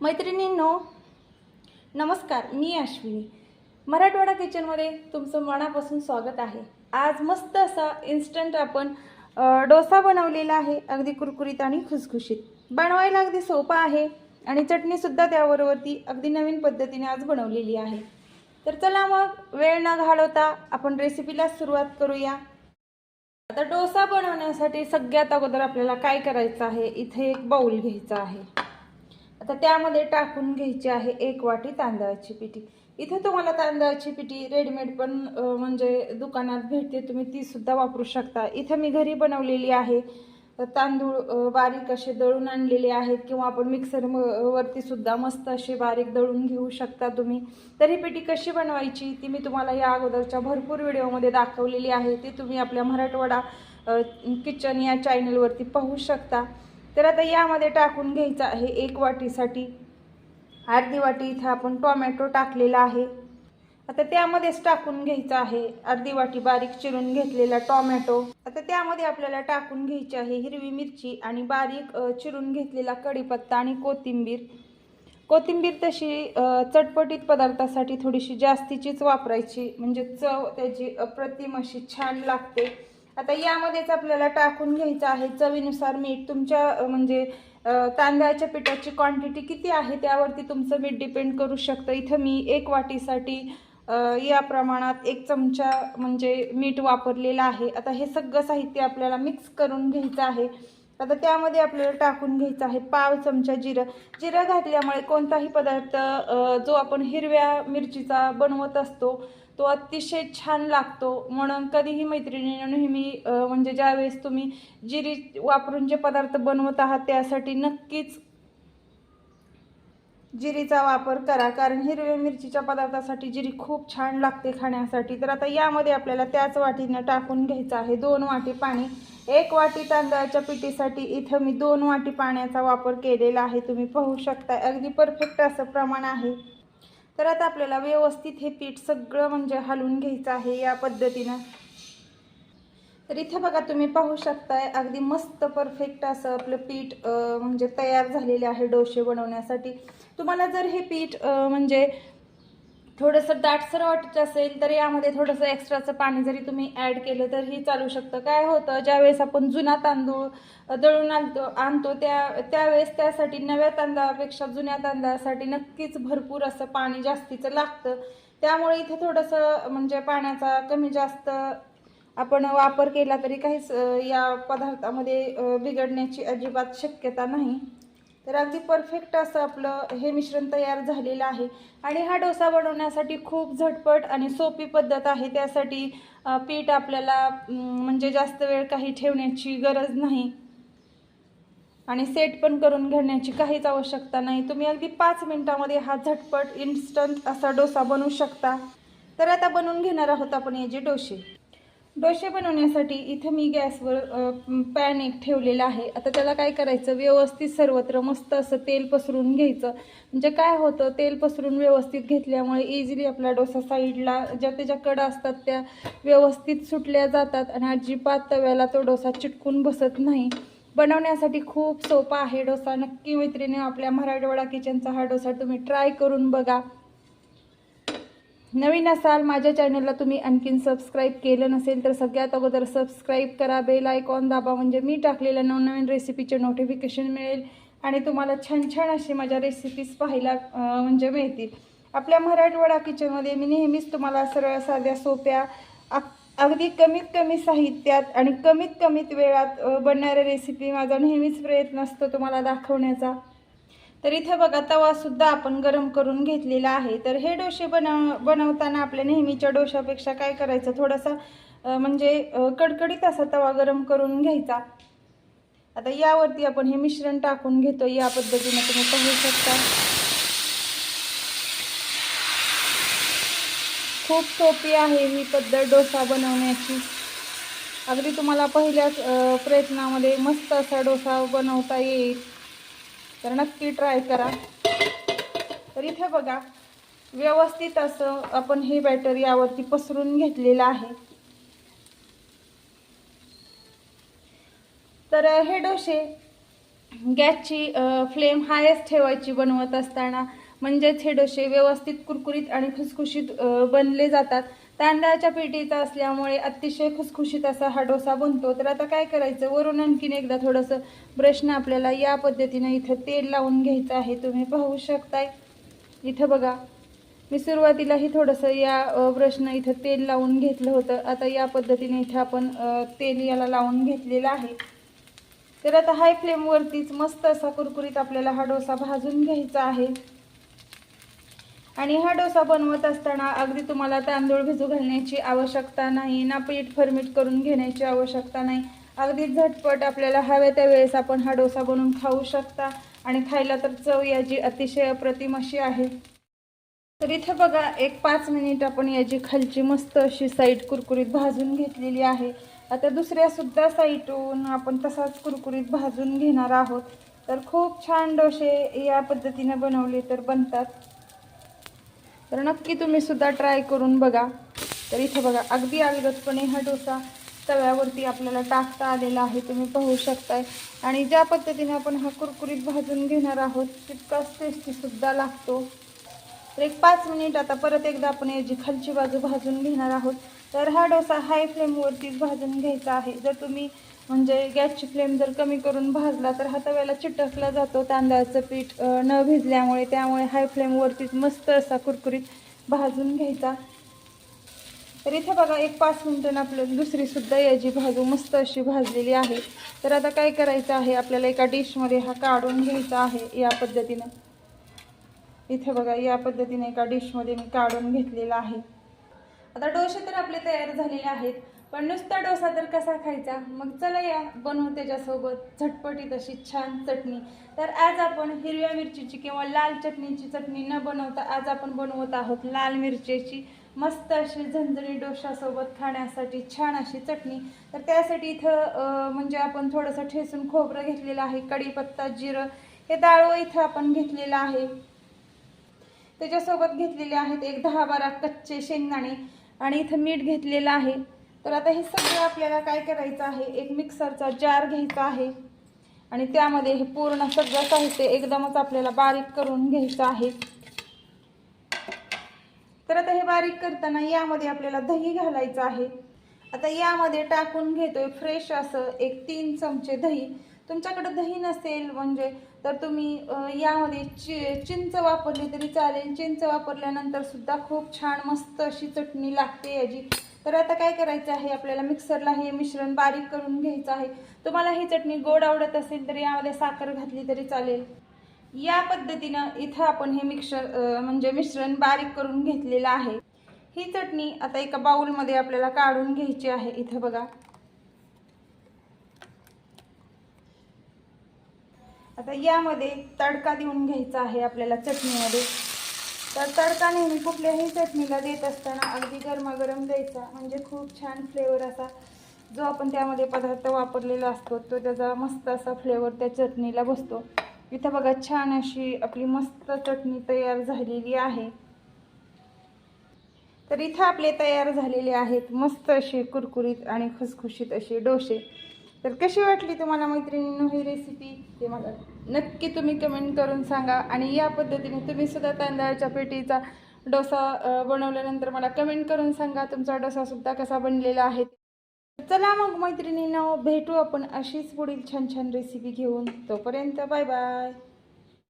मैत्रिणींनो नमस्कार मी अश्विनी. मराठवाडा किचनमध्ये तुमचं मनापासून स्वागत आहे. आज मस्त असा इन्स्टंट आपण डोसा बनवलेला आहे अगदी कुरकुरीत आणि खुसखुशीत. बनवायला अगदी सोपा आहे आणि चटणीसुद्धा त्याबरोबरती अगदी नवीन पद्धतीने आज बनवलेली आहे. तर चला मग वेळ न घालवता आपण रेसिपीला सुरुवात करूया. आता डोसा बनवण्यासाठी सगळ्यात अगोदर आपल्याला काय करायचं आहे? इथे एक बाऊल घ्यायचा आहे. आता त्यामध्ये टाकून घ्यायची आहे एक वाटी तांदळाची पिठी. इथे तुम्हाला तांदळाची पिठी रेडीमेड पण म्हणजे दुकानात भेटते तुम्ही ती सुद्धा वापरू शकता. इथं मी घरी बनवलेली आहे. तांदूळ बारीक असे दळून आणलेले आहेत किंवा आपण मिक्सर वरती सुद्धा मस्त असे बारीक दळून घेऊ शकता तुम्ही. तर ही पिठी कशी बनवायची ती मी तुम्हाला या अगोदरच्या भरपूर व्हिडिओमध्ये दाखवलेली आहे. ती तुम्ही आपल्या मराठवाडा किचन या चॅनलवरती पाहू शकता. तर आता यामध्ये टाकून घ्यायचं आहे एक वाटीसाठी. अर्धी वाटी इथं आपण टोमॅटो टाकलेला आहे. आता त्यामध्येच टाकून घ्यायचं आहे. अर्धी वाटी बारीक चिरून घेतलेला टोमॅटो. आता त्यामध्ये आपल्याला टाकून घ्यायची आहे हिरवी मिरची आणि बारीक चिरून घेतलेला कढीपत्ता आणि कोथिंबीर. कोथिंबीर तशी चटपटीत पदार्थासाठी थोडीशी जास्तीचीच वापरायची. म्हणजे चव त्याची अप्रतिम अशी छान लागते. आता यामध्येच आपल्याला टाकून घ्यायचं आहे. चवीनुसार मीठ तुमच्या म्हणजे तांदळाच्या पिठाची क्वांटिटी किती आहे त्यावरती तुमचं मीठ डिपेंड करू शकतं. इथं मी एक वाटीसाठी या प्रमाणात एक चमचा म्हणजे मीठ वापरलेलं आहे. आता हे सगळं साहित्य आपल्याला मिक्स करून घ्यायचं आहे. आता त्यामध्ये आपल्याला टाकून घ्यायचं आहे पाव चमचा जिरं. जिरं घातल्यामुळे कोणताही पदार्थ जो आपण हिरव्या मिरचीचा बनवत असतो तो अतिशय छान लागतो. म्हणून कधीही मैत्रिणींनो नेहमी म्हणजे ज्यावेळेस तुम्ही जिरी वापरून जे पदार्थ बनवत आहात त्यासाठी नक्कीच जिरीचा वापर करा. कारण हिरव्या मिरचीच्या पदार्थासाठी जिरी खूप छान लागते खाण्यासाठी. तर आता यामध्ये आपल्याला त्याच वाटीनं टाकून घ्यायचं आहे. दोन वाटी पाणी. एक वाटी तांदळाच्या पिठीसाठी इथं मी दोन वाटी पाण्याचा वापर केलेला आहे. तुम्ही पाहू शकता. अगदी परफेक्ट असं प्रमाण आहे. तर आता आपल्याला व्यवस्थित हे पीठ सगळं म्हणजे हलवून घ्यायचं आहे या पद्धतीनं. तर इथं बघा तुम्ही पाहू शकताय अगदी मस्त परफेक्ट असं आपलं पीठ म्हणजे तयार झालेले आहे डोसे बनवण्यासाठी. तुम्हाला जर हे पीठ म्हणजे थोडंसं दाटसर वाटत असेल तर यामध्ये थोडंसं एक्स्ट्राचं पाणी जरी तुम्ही ॲड केलं तरीही चालू शकतं. काय होतं ज्यावेळेस आपण जुना तांदूळ दळून आणतो आणतो त्या त्यावेळेस त्यासाठी नव्या तांदळापेक्षा जुन्या तांदळासाठी नक्कीच भरपूर असं पाणी जास्तीचं लागतं. त्यामुळे इथे थोडंसं म्हणजे पाण्याचा कमी जास्त आपण वापर केला तरी काहीच या पदार्थामध्ये बिघडण्याची अजिबात शक्यता नाही. तर अगदी परफेक्ट असं आपलं हे मिश्रण तयार झालेलं आहे. आणि हा डोसा बनवण्यासाठी खूप झटपट आणि सोपी पद्धत आहे. त्यासाठी पीठ आपल्याला म्हणजे जास्त वेळ काही ठेवण्याची गरज नाही. आणि सेट पण करून घेण्याची काहीच आवश्यकता नाही. तुम्ही अगदी पाच मिनटामध्ये हा झटपट इन्स्टंट असा डोसा बनवू शकता. तर आता बनवून घेणार आहोत आपण याचे डोसे. डोसे बनवण्यासाठी इथं मी गॅसवर पॅन एक ठेवलेला आहे. आता त्याला काय करायचं? व्यवस्थित सर्वत्र मस्त असं तेल पसरून घ्यायचं. म्हणजे काय होतं? तेल पसरून व्यवस्थित घेतल्यामुळे इझिली आपला डोसा साईडला ज्या त्याच्या कडा असतात त्या व्यवस्थित सुटल्या जातात आणि अजिबात तव्याला तो डोसा चिटकून बसत नाही. बनवण्यासाठी खूप सोपा आहे डोसा. नक्की मैत्रिणी आपल्या मराठवाडा किचनचा हा डोसा तुम्ही ट्राय करून बघा. नवीन असाल माझ्या चॅनलला तुम्ही आणखीन सबस्क्राईब केलं नसेल तर सगळ्यात अगोदर सबस्क्राईब करा बेल आयकॉन दाबा. म्हणजे मी टाकलेल्या नवनवीन रेसिपीचे नोटिफिकेशन मिळेल आणि तुम्हाला छान छान अशी माझ्या रेसिपीज पाहायला म्हणजे मिळतील. आपल्या मराठवाडा किचनमध्ये मी नेहमीच तुम्हाला सरळ साध्या सोप्या अग- अगदी कमीत कमी साहित्यात आणि कमीत कमीत वेळात बनणाऱ्या रेसिपी माझा नेहमीच प्रयत्न असतो तुम्हाला दाखवण्याचा. तर इथे बघा तवासुद्धा आपण गरम करून घेतलेला आहे. तर हे डोसे बनव बनवताना आपल्या नेहमीच्या डोशापेक्षा काय करायचं? थोडासा म्हणजे कडकडीत असा तवा गरम करून घ्यायचा. आता यावरती आपण हे मिश्रण टाकून घेतो या पद्धतीने तुम्ही पाहू शकता. खूप सोपी आहे ही पद्धत डोसा बनवण्याची. अगदी तुम्हाला पहिल्याच प्रयत्नामध्ये मस्त असा डोसा बनवता येईल. तर नक्की ट्राय करा. तर इथे बघा व्यवस्थित असं आपण हे बॅटर यावरती पसरून घेतलेलं आहे. तर हे डोसे गॅसची फ्लेम हायच ठेवायची बनवत असताना म्हणजेच हे डोसे व्यवस्थित कुरकुरीत आणि खुसखुशीत बनले जातात. तांदळाच्या पेटीचा असल्यामुळे अतिशय खुसखुशीत असा हा डोसा बनतो. तर आता काय करायचं? वरून आणखीन एकदा थोडंसं ब्रशनं आपल्याला या पद्धतीनं इथं तेल लावून घ्यायचं आहे. तुम्ही पाहू शकताय. इथं बघा. मी सुरुवातीलाही थोडंसं या ब्रशनं इथं तेल लावून घेतलं होतं. आता या पद्धतीने इथं आपण तेल याला लावून घेतलेलं आहे. तर आता हाय फ्लेमवरतीच मस्त असा कुरकुरीत आपल्याला हा डोसा भाजून घ्यायचा आहे. आणि हा डोसा बनवत असताना अगदी तुम्हाला तांदूळ भिजू घालण्याची आवश्यकता नाही ना पीठ फरमीट करून घेण्याची आवश्यकता नाही. अगदी झटपट आपल्याला हव्या त्या वेळेस आपण हा डोसा बनवून खाऊ शकता आणि खायला तर चव याची अतिशय अप्रतिम अशी आहे. तर इथं बघा एक पाच मिनिट आपण याची खालची मस्त अशी साईड कुरकुरीत भाजून घेतलेली आहे. आता दुसऱ्यासुद्धा साईटून आपण तसाच कुरकुरीत भाजून घेणार आहोत. तर खूप छान डोसे या पद्धतीने बनवले तर बनतात. तर नक्की तुम्ही सुद्धा ट्राय करून बघा. तर इथे बघा अगदी अलगदपणे हा डोसा तव्यावरती आपल्याला टाकता आलेला आहे तुम्ही पाहू शकताय. आणि ज्या पद्धतीने आपण हा कुरकुरीत भाजून घेणार आहोत तितकाच टेस्टीसुद्धा लागतो. तर एक पाच मिनिट आता परत एकदा आपण याची खालची बाजू भाजून घेणार आहोत. तर हा डोसा हाय फ्लेमवरतीच भाजून घ्यायचा आहे. जर तुम्ही म्हणजे गॅसची फ्लेम जर कमी करून भाजला तर हा तव्याला चिटकला जातो. तांदळाचं पीठ न भिजल्यामुळे त्यामुळे हाय फ्लेमवरतीच मस्त असा कुरकुरीत भाजून घ्यायचा. तर इथे बघा एक पाच मिनटं आपल्याला दुसरीसुद्धा याची भाजू मस्त अशी भाजलेली आहे. तर आता काय करायचं आहे? आपल्याला एका डिशमध्ये हा काढून घ्यायचा आहे या पद्धतीनं. इथे बघा या पद्धतीने एका डिशमध्ये मी काढून घेतलेला आहे. आता डोसे तर आपले तयार झालेले आहेत. पण नुसता डोसा तर कसा खायचा? मग चला या बनवू त्याच्यासोबत. झटपटीत अशी छान चटणी. तर आज आपण हिरव्या मिरचीची किंवा लाल चटणीची चटणी न बनवता आज आपण बनवत आहोत लाल मिरचीची. मस्त अशी झणझणी डोशासोबत खाण्यासाठी छान अशी चटणी. तर त्यासाठी इथं म्हणजे आपण थोडंसं ठेसून खोबरं घेतलेलं आहे कढीपत्ता जिरं. हे डाळवं इथं आपण घेतलेलं आहे. त्याच्यासोबत घेतलेले आहेत एक दहा बारा कच्चे शेंगदाणे. आणि इथं मीठ घेतलेलं आहे. तर आता हे सगळं आपल्याला काय करायचं आहे? एक मिक्सरचा जार घ्यायचा आहे. आणि त्यामध्ये हे पूर्ण सगळं साहित्य एकदमच आपल्याला बारीक करून घ्यायचं आहे. तर आता हे बारीक करताना यामध्ये आपल्याला दही घालायचं आहे. आता यामध्ये टाकून घेतोय फ्रेश असं एक तीन चमचे दही. तुमच्याकडे दही नसेल म्हणजे तर तुम्ही यामध्ये चि चिंच वापरली तरी चालेल. चिंच वापरल्यानंतर सुद्धा खूप छान मस्त अशी चटणी लागते याची. तर आता काय करायचं आहे? आपल्याला मिक्सरला हे मिश्रण बारीक करून घ्यायचं आहे. तुम्हाला ही चटणी गोड आवडत असेल तर यामध्ये साखर घातली तरी चालेल. या पद्धतीनं इथं आपण हे मिक्सर म्हणजे मिश्रण बारीक करून घेतलेलं आहे. ही चटणी आता एका बाऊलमध्ये आपल्याला काढून घ्यायची आहे. इथं बघा. आता यामध्ये तडका देऊन घ्यायचा आहे आपल्याला चटणीमध्ये. तर तडका नेहमी कुठल्याही चटणीला देत असताना अगदी गरमागरम द्यायचा. म्हणजे खूप छान फ्लेवर असा जो आपण त्यामध्ये पदार्थ वापरलेला असतो तो त्याचा मस्त असा फ्लेवर त्या चटणीला बसतो. इथं बघा छान अशी आपली मस्त चटणी तयार झालेली आहे. तर इथं आपले तयार झालेले आहेत मस्त असे कुरकुरीत आणि खुसखुशीत असे डोसे. तर कशी वाटली तुम्हाला मैत्रिणींनो ही रेसिपी ते मला नक्की तुम्ही कमेंट करून सांगा. आणि या पद्धतीने तुम्ही सुद्धा तांदळाच्या पेटीचा डोसा बनवल्यानंतर मला कमेंट करून सांगा. तुमचा डोसासुद्धा कसा बनलेला आहे? चला मग मैत्रिणींना भेटू आपण अशीच पुढील छान छान रेसिपी घेऊन. तोपर्यंत बाय बाय